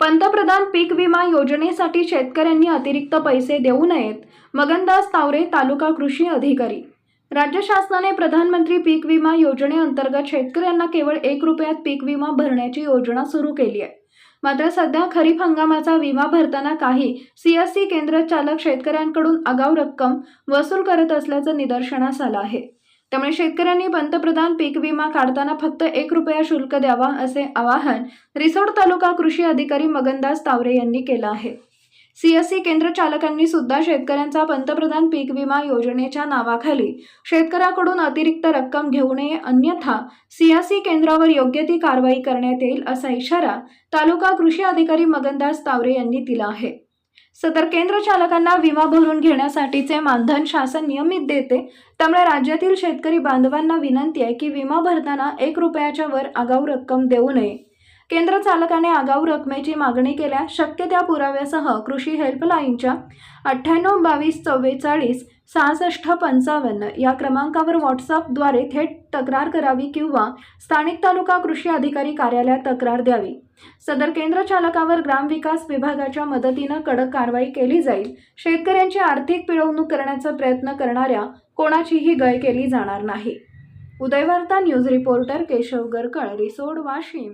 पंतप्रधान पीक विमा योजनेसाठी शेतकऱ्यांनी अतिरिक्त पैसे देऊ नयेत मगनदास तावरे तालुका कृषी अधिकारी. राज्य शासनाने प्रधानमंत्री पीक विमा योजनेअंतर्गत शेतकऱ्यांना केवळ एक रुपयात पीक विमा भरण्याची योजना सुरू केली आहे. मात्र सध्या खरीप हंगामाचा विमा भरताना काही सीएससी केंद्र चालक शेतकऱ्यांकडून आगाऊ रक्कम वसूल करत असल्याचं निदर्शनास आलं आहे. त्यामुळे शेतकऱ्यांनी पंतप्रधान पीक विमा काढताना फक्त एक रुपया शुल्क द्यावा असे आवाहन रिसोड तालुका कृषी अधिकारी मगनदास तावरे यांनी केलं आहे. सीएससी केंद्र चालकांनी सुद्धा शेतकऱ्यांचा पंतप्रधान पीक विमा योजनेच्या नावाखाली शेतकऱ्याकडून अतिरिक्त रक्कम घेऊ नये अन्यथा सीएससी केंद्रावर योग्य ती कारवाई करण्यात येईल असा इशारा तालुका कृषी अधिकारी मगनदास तावरे यांनी दिला आहे. सदर केंद्र चालकांना विमा भरून घेण्यासाठीचे मानधन शासन नियमित देते. त्यामुळे राज्यातील शेतकरी बांधवांना विनंती आहे की विमा भरताना एक रुपयाच्या वर आगाऊ रक्कम देऊ नये. केंद्र चालकाने आगाऊ रकमेची मागणी केल्यास शक्य त्या पुराव्यासह कृषी हेल्पलाईनच्या अठ्ठ्याण्णव बावीस चव्वेचाळीस सहासष्ट पंचावन्न या क्रमांकावर व्हॉट्सअपद्वारे थेट तक्रार करावी किंवा स्थानिक तालुका कृषी अधिकारी कार्यालयात तक्रार द्यावी. सदर केंद्र चालकावर ग्रामविकास विभागाच्या मदतीनं कडक कारवाई केली जाईल. शेतकऱ्यांची आर्थिक पिळवणूक करण्याचा प्रयत्न करणाऱ्या कोणाचीही गय केली जाणार नाही. Udayvarta news reporter Keshav Garkal Risod Washim.